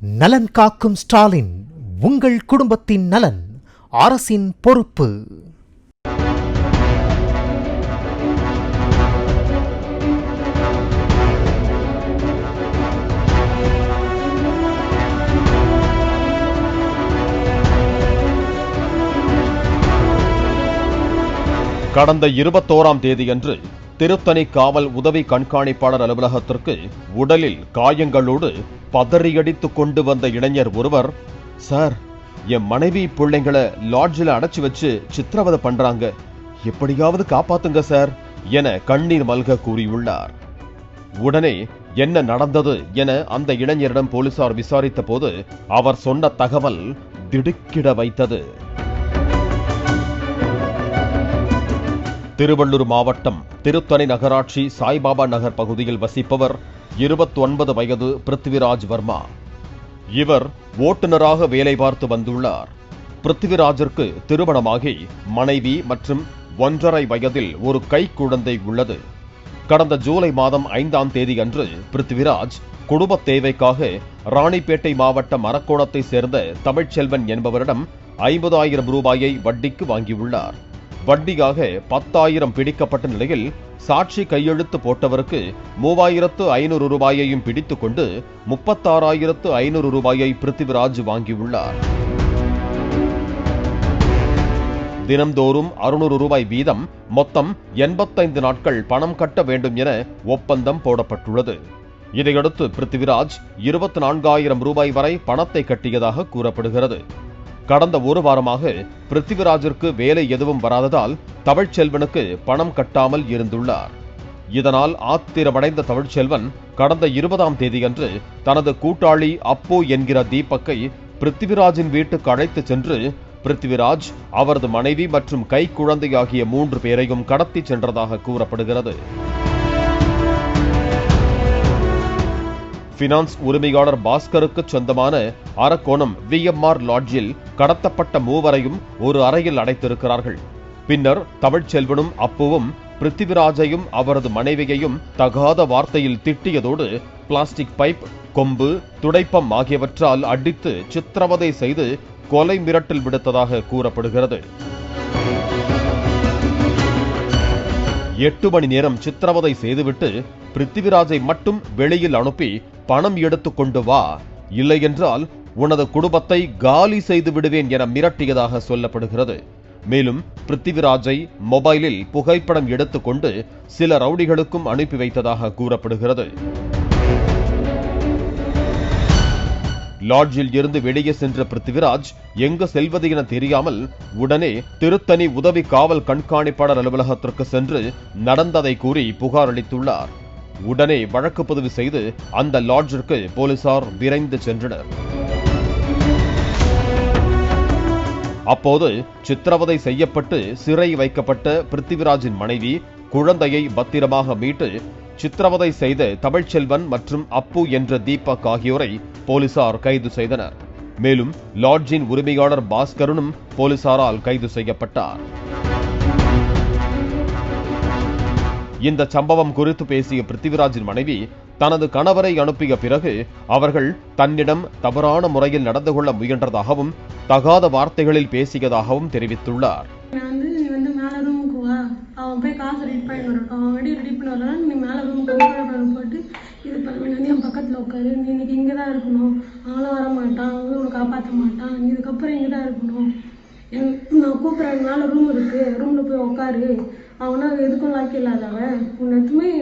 நலன் காக்கும் ஸ்டாலின் உங்கள் குடும்பத்தின் நலன் அரசின் பொறுப்பு. கடந்த இருபத்தோராம் தேதியன்று திருத்தணி காவல் உதவி கண்காணிப்பாளர் அலுவலகத்திற்கு உடலில் காயங்களோடு பதறியடித்து கொண்டு வந்த இளைஞர் ஒருவர் சார் என் மனைவி பிள்ளைங்களை லாட்ஜில் அடைச்சு வச்சு சித்திரவதை பண்றாங்க. எப்படியாவது காப்பாத்துங்க சார் என கண்ணீர் மல்க கூறியுள்ளார். உடனே என்ன நடந்தது? என அந்த இளைஞரிடம் போலீசார் விசாரித்த போது அவர் சொன்ன தகவல் திடுக்கிட வைத்தது. திருவள்ளூர் மாவட்டம் திருத்தணி நகராட்சி சாய்பாபா நகர் பகுதியில் வசிப்பவர் 29 வயது பிருத்திவிராஜ் வர்மா. இவர் ஓட்டுநராக வேலை பார்த்து வந்துள்ளார். பிருத்திவிராஜிற்கு திருமணமாகி மனைவி மற்றும் ஒன்றரை வயதில் ஒரு கைக்குழந்தை உள்ளது. கடந்த ஜூலை மாதம் ஐந்தாம் தேதி அன்று பிருத்திவிராஜ் குடும்ப தேவைக்காக ராணிப்பேட்டை மாவட்டம் மரக்கோணத்தை சேர்ந்த தமிழ்ச்செல்வன் என்பவரிடம் ஐம்பதாயிரம் ரூபாயை வட்டிக்கு வாங்கியுள்ளார். வட்டியாக பத்தாயிரம் பிடிக்கப்பட்ட நிலையில் சாட்சி கையெழுத்து போட்டவருக்கு மூவாயிரத்து ஐநூறு ரூபாயையும் பிடித்துக் கொண்டு முப்பத்தாறாயிரத்து ஐநூறு ரூபாயை பிருத்திவிராஜ் வாங்கியுள்ளார். தினம்தோறும் அறுநூறு ரூபாய் வீதம் மொத்தம் எண்பத்தைந்து நாட்கள் பணம் கட்ட வேண்டும் என ஒப்பந்தம் போடப்பட்டுள்ளது. இதையடுத்து பிருத்திவிராஜ் இருபத்தி நான்காயிரம் ரூபாய் வரை பணத்தை கட்டியதாக கூறப்படுகிறது. கடந்த ஒரு வாரமாக பிருத்திவிராஜிற்கு வேலை எதுவும் வராததால் தமிழ்ச்செல்வனுக்கு பணம் கட்டாமல் இருந்துள்ளார். இதனால் ஆத்திரமடைந்த தமிழ்ச்செல்வன் கடந்த இருபதாம் தேதியன்று தனது கூட்டாளி அப்போ என்கிற தீபக்கை பிருத்திவிராஜின் வீட்டுக்கு அழைத்துச் சென்று பிருத்திவிராஜ் அவரது மனைவி மற்றும் கைக்குழந்தை ஆகிய மூன்று பேரையும் கடத்திச் சென்றதாக கூறப்படுகிறது. பினான்ஸ் உரிமையாளர் பாஸ்கருக்கு சொந்தமான அரக்கோணம் விஎம்ஆர் லாட்ஜில் கடத்தப்பட்ட மூவரையும் ஒரு அறையில் அடைத்திருக்கிறார்கள். பின்னர் தமிழ்ச்செல்வனும் அப்புவும் பிருத்திவிராஜையும் அவரது மனைவியையும் தகாத வார்த்தையில் திட்டியதோடு பிளாஸ்டிக் பைப் கொம்பு துடைப்பம் ஆகியவற்றால் அடித்து சித்திரவதை செய்து கொலை மிரட்டல் விடுத்ததாக கூறப்படுகிறது. எட்டு மணி நேரம் சித்திரவதை செய்துவிட்டு பிருத்திவிராஜை மட்டும் வெளியில் அனுப்பி பணம் எடுத்து கொண்டு வா. இல்லையென்றால் உனது குடும்பத்தை காலி செய்து விடுவேன் என மிரட்டியதாக சொல்லப்படுகிறது. மேலும் பிருத்திவிராஜை மொபைலில் புகைப்படம் எடுத்துக்கொண்டு சில ரவுடிகளுக்கும் அனுப்பி வைத்ததாக கூறப்படுகிறது. லாட்ஜில் இருந்து வெளியே சென்ற பிருத்திவிராஜ் எங்கு செல்வது என தெரியாமல் உடனே திருத்தணி உதவி காவல் கண்காணிப்பாளர் அலுவலகத்திற்கு சென்று நடந்ததை கூறி புகார் அளித்துள்ளார். உடனே வழக்கு பதிவு செய்து அந்த லாட்ஜிற்கு போலீசார் விரைந்து சென்றனர். அப்போது சித்திரவதை செய்யப்பட்டு சிறை வைக்கப்பட்ட பிருத்திவிராஜின் மனைவி குழந்தையை பத்திரமாக மீட்டு சித்திரவதை செய்த தமிழ்ச்செல்வன் மற்றும் அப்பு என்ற தீபக் ஆகியோரை போலீசார் கைது செய்தனர். மேலும் லாட்ஜின் உரிமையாளர் பாஸ்கரனும் போலீசாரால் கைது செய்யப்பட்டார். இந்த சம்பவம் குறித்து பேசிய பிருத்திவிராஜின் மனைவி தனது கணவரை அனுப்பிய பிறகு அவர்கள் தன்னிடம் தவறான முறையில் நடந்து கொள்ள முயன்றதாகவும் தகாத வார்த்தைகளில் பேசியதாகவும் தெரிவித்துள்ளார். அவன் போய் காசு ரெடி பண்ணி வரட்டும் அவன் வெடி ரெடி பண்ணி வரலாம் நீ மேலே ரூமுக்கு வந்து போட்டு இது பண்ணி. என் பக்கத்தில் உட்காரு. நீ இன்னைக்கு இங்கே தான் இருக்கணும். அவனும் வர மாட்டான். அவங்களும் உன்னை காப்பாற்ற மாட்டான். நீ இதுக்கப்புறம் இங்கே தான் இருக்கணும். என் நான் கூப்பிட்றேன். மேலே ரூம் இருக்குது ரூமில் போய் உட்காரு. அவனா எதுக்கும் லாக்கி இல்லாதவன் உன்னை எதுவுமே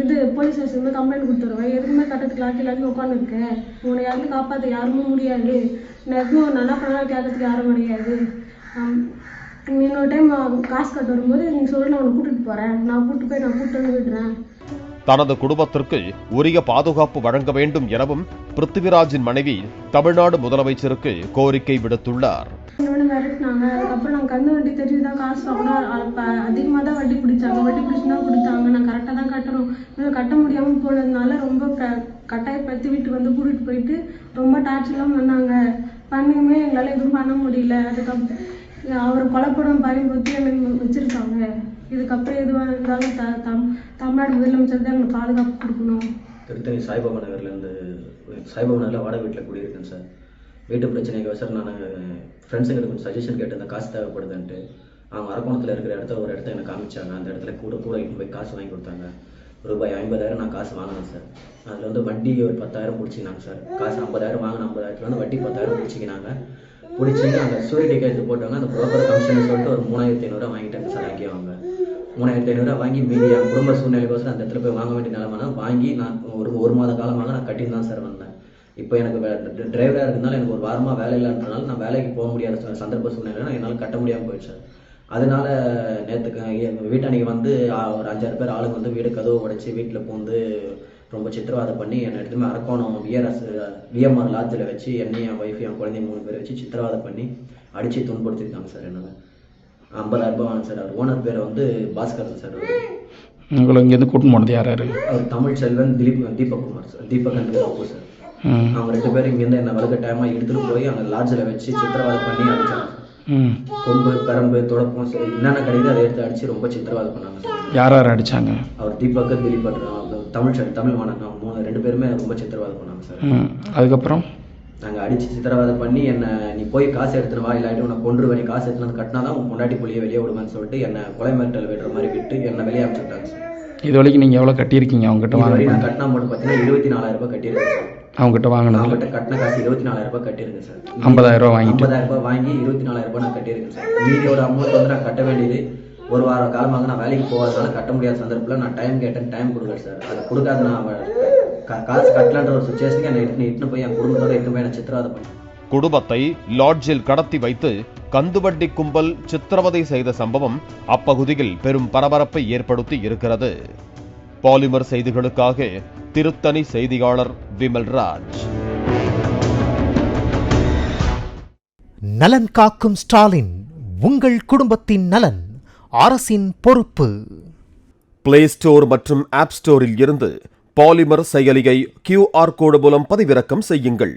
இது போலீஸ் ஸ்டேஷன் கம்ப்ளைண்ட் கொடுத்துருவேன். எதுக்குமே கட்டத்துக்கு லாக்கி இல்லாமல் உட்காந்துருக்கேன் உன்னை யாருமே காப்பாற்ற யாருமே முடியாது. நான் எதுவும் நல்லா பண்ணாலும் கேட்கறதுக்கு யாரும் கிடையாது. இன்னொரு டைம் காசு கட்ட வரும்போது நீ சொல்லி நான் கூட்டிட்டு போறேன். நான் கூட்டிட்டு போய் நான் கூட்டிட்டு வந்து விடுறேன். தனது குடும்பத்திற்கு உரிய பாதுகாப்பு வழங்க வேண்டும் எனவும் பிருத்திவிராஜின் மனைவி தமிழ்நாடு முதலமைச்சருக்கு கோரிக்கை விடுத்துள்ளார். மிரட்டினாங்க அதுக்கப்புறம் நான் கந்து வட்டி தெரிஞ்சு தான் காசு வாங்கினா அப்போ அதிகமாக தான் வட்டி பிடிச்சாங்க. வட்டி பிடிச்சி தான் கொடுத்தாங்க. நான் கரெக்டாக தான் கட்டணும். இன்னும் கட்ட முடியாமல் போனதுனால ரொம்ப கட்டாயப்படுத்தி வீட்டுக்கு வந்து கூட்டிகிட்டு போயிட்டு ரொம்ப டார்ச்சர்லாம் பண்ணாங்க பண்ணியுமே எங்களால் எதுவும் பண்ண முடியல. அதுக்கப்புறம் அவர் கொலைப்படம் பயன்படுத்தி எனக்கு வச்சுருக்காங்க. இதுக்கப்புறம் எதுவாக இருந்தாலும் த தம் தமிழ்நாடு முதலமைச்சர் தான் எங்களுக்கு பாதுகாப்பு கொடுக்கணும். திருத்தணி சாய்பாபா நகர்லேருந்து சாய்பாபா நகரில் வாடகை வீட்டில் குடியிருக்கேன் சார். வீட்டு பிரச்சனைக்கு சார் நான் ஃப்ரெண்ட்ஸுங்களுக்கு கொஞ்சம் சஜஷன் கேட்டிருந்தேன் காசு தேவைப்படுதுன்ட்டு. அவங்க அரக்கோணத்தில் இருக்கிற இடத்த ஒரு இடத்த எனக்கு காமிச்சாங்க. அந்த இடத்துல கூட கூட இட்டு போய் காசு வாங்கி கொடுத்தாங்க. ரூபாய் ஐம்பதாயிரம் நான் காசு வாங்கினேன் சார். அதில் வந்து வட்டி ஒரு பத்தாயிரம் பிடிச்சிக்கினாங்க சார். காசு ஐம்பதாயிரம் வாங்கின ஐம்பதாயிரத்துல வந்து வட்டி பத்தாயிரம் பிடிச்சிக்கினாங்க. பிடிச்சி அந்த சூரிட்டி கையெழுத்து போட்டாங்க அந்த புரோக்கர் கமிஷன் சொல்லிட்டு ஒரு மூணாயிரத்தி ஐநூறுரூவா வாங்கிட்டாங்க சார் அங்கேயே அவங்க மூணாயிரத்தி ஐநூறுரூவா வாங்கி மீதி என் குடும்ப சூழ்நிலைக்கோசரம் அந்த இடத்துல போய் வாங்க வேண்டிய நிலமனா வாங்கி நான் ஒரு ஒரு மாத காலமாக நான் கட்டின்னு தான் சார் வந்தேன். இப்போ எனக்கு டிரைவராக இருக்கிறதுனால எனக்கு ஒரு வாரமாக வேலை இல்லைன்றனால நான் வேலைக்கு போக முடியாத சந்தர்ப்ப சூழ்நிலை என்னால் கட்ட முடியாமல் போயிடுச்சு. சார் அதனால நேற்றுக்கு எங்கள் அன்னைக்கு வந்து ஒரு அஞ்சாறு பேர் ஆளுங்க வந்து வீடு கதவு உடைச்சி வீட்டில் பூந்து ரொம்ப சித்திரவதை பண்ணி என்னை எடுத்துமே அரக்கோணம் விஆர்எஸ் விஎம்ஆர் லாட்ஜில் வச்சு என்னையும் என் ஒய்ஃப் என் குழந்தைய மூணு பேர் வச்சு சித்திரவதை பண்ணி அடித்து துன்படுத்திருக்காங்க சார் என்னால் ஐம்பதாயிரம் ரூபாய் வாங்க சார். அவர் ஓனர் பேர் வந்து பாஸ்கரன் சார். உங்களை இங்கேருந்து கூட்டின்னு போனது யார் யார்? அவர் Tamil Selvan Dileep Deepak Kumar sir. Deepak and sir அவங்க ரெண்டு பேரும் இங்கேருந்து என்ன வலுக்க டைமாக எடுத்துகிட்டு போய் அங்கே லாட்ஜில் வச்சு சித்திரவதை பண்ணி அடிச்சாங்க. ம் கொம்பு பெரம்பு தொடப்பம் என்னென்ன கிடைக்குதோ அதை எடுத்து அடித்து ரொம்ப சித்திரவதை பண்ணாங்க. யார் யார் அடித்தாங்க அவர் தீபக் திலீப் அண்ட் அவங்க தமிழ் தமிழ் மாணவன் மூணு ரெண்டு பேருமே ரொம்ப சித்திரவதை பண்ணாங்க சார். அதுக்கப்புறம்? நாங்கள் அடித்து சித்திரவதை பண்ணி என்னை நீ போய் காசு எடுத்துன்னு வா இல்லாட்டி உன்னை கொண்டுருவேன் காசு எடுத்துன்னு வந்து கட்டினா தான் உன் பொண்டாட்டி புள்ளியை வெளியே விடுவேன்னு சொல்லிட்டு என்னை கொலை மிரட்டல் விடுற மாதிரி விட்டு என்னை வெளியே அனுப்பிச்சுட்டாங்க சார். இது வரைக்கும் நீங்கள் எவ்வளோ கட்டியிருக்கீங்க? அவங்ககிட்ட வாங்க நான் கட்டினா மட்டும் பார்த்தீங்கன்னா இருபத்தி நாலாயிரம் ரூபாய் கட்டியிருக்கேன் சார். அவங்ககிட்ட வாங்கினது அவங்ககிட்ட கட்டின காசு இருபத்தி நாலாயிரம் ரூபாய் கட்டியிருக்கேன் சார். 50,000 ரூபாய் வாங்கிட்டு. ஐம்பதாயிரம் ரூபாய் வாங்கி இருபத்தி நாலாயிரம் ரூபாய் நான் கட்டியிருக்கேன் சார். மீதியோட அமௌண்ட் வந்து நான் கட்ட வேண்டியது ஒரு வார காலமாக நான் வேலைக்கு போகாதனால கட்ட முடியாத சந்தர்ப்பத்தில் நான் டைம் கேட்டேன் டைம் கொடுக்கல சார். அதை கொடுக்காத நான் காசு கட்டலான்ற ஒரு சுச்சுவேஷனுக்கு என்னை இட்டுன்னு இட்டுன்னு போய் என் குடும்பத்தோட இட்டுன்னு போய் என்னை சித்திரவதை பண்ணி குடும்பத்தை லாட்ஜில் கடத்தி வைத்து கந்துவட்டி கும்பல் சித்திரவதை செய்த சம்பவம் அப்பகுதியில் பெரும் பரபரப்பை ஏற்படுத்தி இருக்கிறது. பாலிமர் செய்திகளுக்காக திருத்தணி செய்தியாளர் விமல் ராஜ். நலன் காக்கும் ஸ்டாலின் உங்கள் குடும்பத்தின் நலன் அரசின் பொறுப்பு. பிளே ஸ்டோர் மற்றும் ஆப் ஸ்டோரில் இருந்து பாலிமர் செயலியை கியூஆர் கோடு மூலம் பதிவிறக்கம் செய்யுங்கள்.